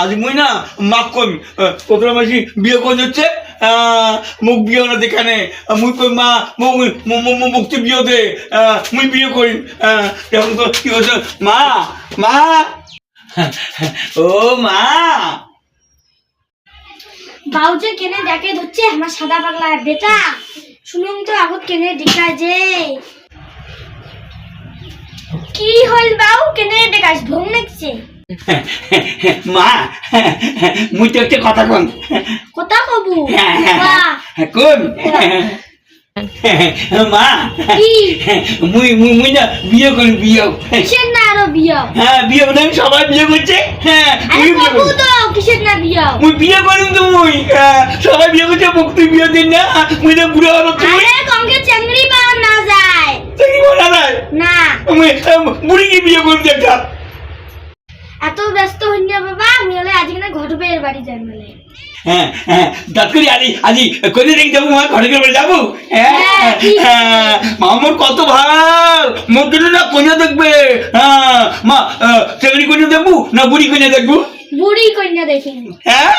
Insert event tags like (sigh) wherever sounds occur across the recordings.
আজ মুই না মাক কই ওকরা মাসি বিয়ে করে যাচ্ছে মুখ বিয়ে না দেখানে মুই কই, মা মুক্তি বিয়ে দে। মুই বিয়ে করি এখন তো কি হচ্ছে মা মা, ও মা। বাউজে কেনে দেখে ধরছে, আমার সাদা পাগলা। বেটা, শুনুন তো আগত কেনে দেখায় যে। কি হল বাউ, কেনে দেখাস ভং নাকছে? (laughs) মা মুই তো একটা কথা কন কথা কবু? কোন মা মুই মুই মুই না বিয়ে করি বিয়ে। কিসের না আরও বিয়া? হ্যাঁ বিয়ে মানে সবাই বিয়ে করছে। হ্যাঁ মুই বিয়ে তো কিসের না বিয়া? মুই বিয়ে করিম তো মুই। হ্যাঁ, সবাই বিয়ে করছে মুক্তি বিয়ে দিন না। মুই না বুড়ো হলো তুই। আরে কঙ্কে চেংড়ি পাওয়া না যায়। কি বলা নাই না। মুই বুড়ি কি বিয়ে করব দেখা এত ব্যস্ত হইনি বাবা আমি হলে আজকে না ঘটবে এর বাড়ি যাই মানে। হ্যাঁ হ্যাঁ দাঁত করি আজি আজি কোনে রেখে যাব? মা ঘরে যাব? হ্যাঁ হ্যাঁ, আছে। হ্যাঁ মামুর কত ভালো। মোর জন্য না কোনে দেখবে? হ্যাঁ মা কোনে দেখব না বুড়ি কোনে দেখব? বুড়ি কন্যা দেখিনি হ্যাঁ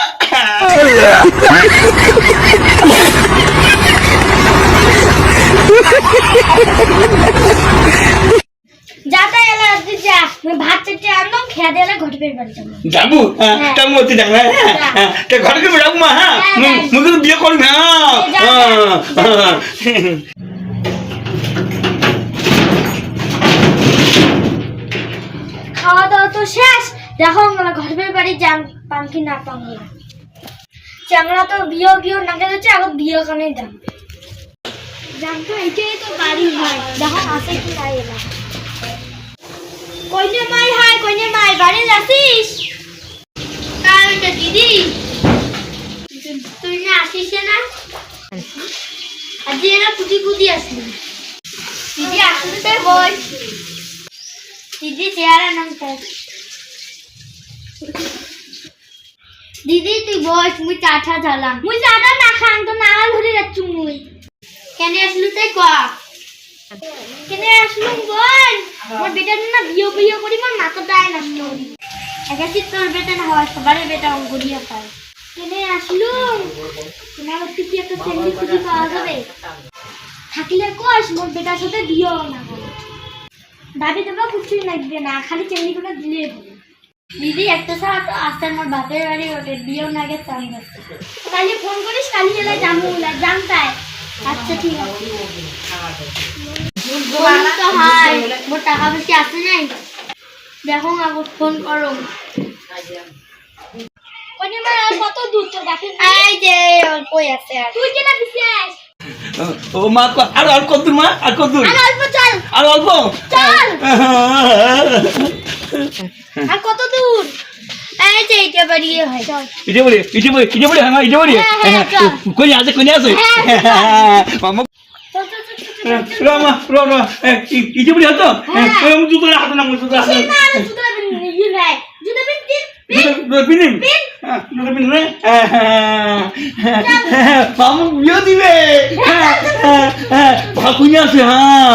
যা তাই এলা রাত্রি যা আমি ভাত চেটে আনলাম খেয়া দিয়ে এলা ঘটবে এর বাড়ি যাব? হ্যাঁ হ্যাঁ। কেমন যাব হ্যাঁ হ্যাঁ, হ্যাঁ। তা ঘরে করে যাব মা হ্যাঁ? হ্যাঁ, কিন্তু বিয়ে করবি হ্যাঁ। হ্যাঁ। হ্যাঁ। খাওয়া দাওয়া তো শেষ। দেখো আমরা ঘটবের বাড়ি যান কি না না তো বিয়ে বিয়ে নাকে যাচ্ছে আবার বিয়ে ওখানে যান জানতো এটাই তো বাড়ি হয় দেখো আসে কি নাই এলা কইনে মাই হাই কইনে মাই বাড়ি যাচ্ছিস দিদি তুই না না আজ এরা পুটি পুটি আসলি দিদি আসলে তাই বল দিদি চেয়ারে নামতে দিদি তুই বস মুই চাটা জ্বালাম মুই চাটা না খান তো নাল ধরে যাচ্ছু মুই কেন আসলু তাই ক কেন বল? মোর বেটা না বিয়ে বিয়ে করি মোর মাথাটাই নষ্ট করি তোর বেটা না হয় সবারই বেটা পায় তোমার কি একটা খুঁজি পাওয়া যাবে? থাকলে মোর বেটার সাথে না। দাবি দেবো লাগবে না, খালি দিলে। দিদি একটা সাথ আসতে আমার বাপের বাড়ি ওঠে বিয়েও না গে চান কালি ফোন করিস কালি এলে যাব না জানতায় আচ্ছা ঠিক আছে। তো হয় মোর টাকা বেশি আছে নাই? দেখো আবার ফোন করো। কত দূর তো বাপের এই যে অল্পই আছে আর? তুই ও মা আর আর কত দূর মা? আর কত দূর? আর অল্প চল। আর অল্প? চল। আর কত দূর? দিবে আছে হ্যাঁ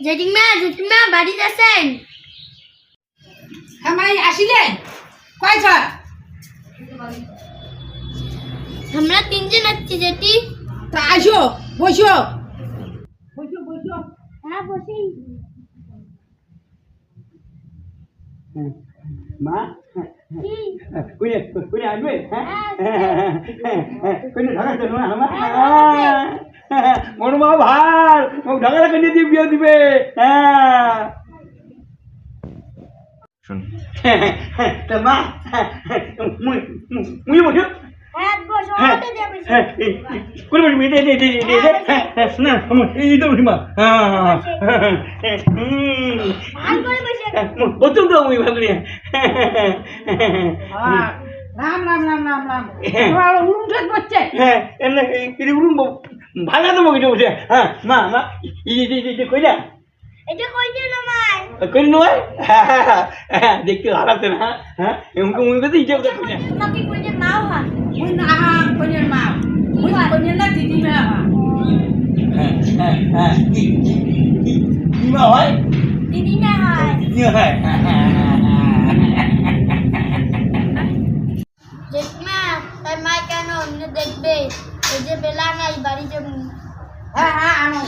জেঠিমা জেঠিমা বাড়ি আছেন আমাই আসিলেন কয় আমরা তিনজন আছি জেঠি তা আসো বসো বসো বসো হ্যাঁ বসি মা কি কুনি কুনি আসবে হ্যাঁ, ঢাকা চলো আমার মোর মা ভালো ঢাকা বিয়ে দিবে হ্যাঁ শুন তা মা মুই মুই বসো হ্যাঁ বসো হ্যাঁ হাতে দিয়ে বসি হ্যাঁ কোন বসবি দে দে দে দে দে হ্যাঁ না এই তো বসি মা হ্যাঁ করে বসে বতুম তো মুই ভাবলি হ্যাঁ, রাম রাম রাম রাম রাম তোমার উলুম ঠেক করছে হ্যাঁ এমনি এই উড়ুন ভাঙা তো মগে বসে হ্যাঁ মা মা এই যে যে কইলা এটা करू नो है देखते हालत है ना हां उनको उनको तो हिजाब देखो ना ना की कोई ना हां कोई ना हां कोई ना मां कोई कोई ना दीदी में हां हां हां की की मां है दीदी में है दीदी है জেঠমা তাই মা কেন অন্য দেখবে এই যে বেলা নাই বাড়ি জমি হ্যাঁ হ্যাঁ আমি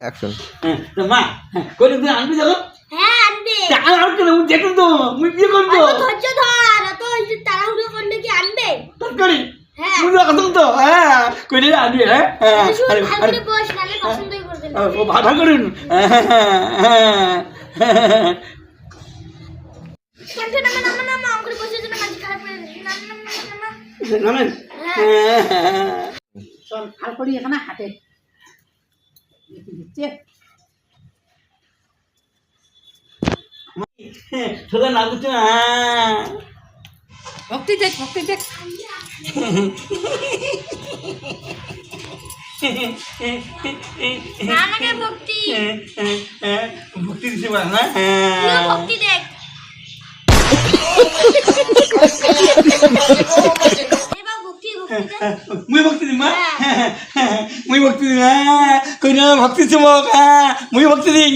অ্যাকশন হ্যাঁ, মা হ্যাঁ, কই তুই আনবি দেখো হ্যাঁ আনবে। আর আর কেন? মুই দেখুন তো মুই বিয়ে করব। অত ধৈর্য ধর অত ওই যে তাড়াহুড়ো করলে কি আনবে? তরকারি? হ্যাঁ। মুই রাখতাম তো হ্যাঁ। কই রে আনবি হ্যাঁ? হ্যাঁ, আরে, আরে, বস নালে পছন্দই করবে ও ভাষা করুন। কেন খারাপ করে এখানে দিচ্ছে সোজা না করছ ভক্তি দেখ ভক্তি দেখ। ভক্তি। ভক্তি দিতে পারে না? ভক্তি দেখ (laughs) এবার ভক্তি ভক্তি দেখ (laughs) মুই ভক্তি দিম মুই ভক্তি দিম কই না ভক্তি দিম মুই ভক্তি দিম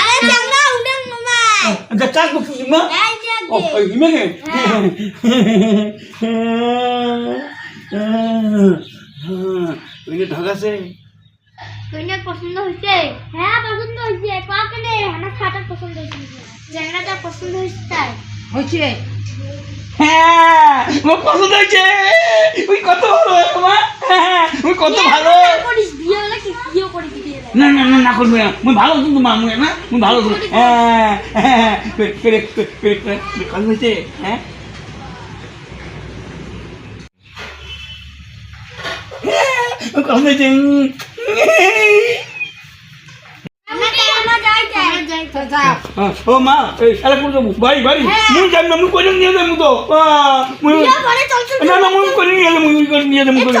আরে না উড়ান মামা কাক ভক্তি দিম এই যে ও দে ওই হিমেকে ঢগাছে কইনা পছন্দ হইছে? হ্যাঁ পছন্দ হইছে। আমার পছন্দ হইছে। পছন্দ হইছে তাই। হয়েছে হ্যাঁ। আমার পছন্দ হয়েছে ওই কত ভালো হ্যাঁ ওই কত ভালো না না না না করবে না। মুই ভালো আছো তোমার মুই না? মুই ভালো আছো হ্যাঁ হ্যাঁ পেরে পেরে কত হয়েছে? হ্যাঁ? কত হয়েছে আমরা আমরা যাই যাই তো যাও ও মা এই শালা করে ভাই বাড়ি মুই যাই না মুই করে নিয়ে যাব তো? না না মুই করে নিয়ে যাব মুই করে নিয়ে যাব করে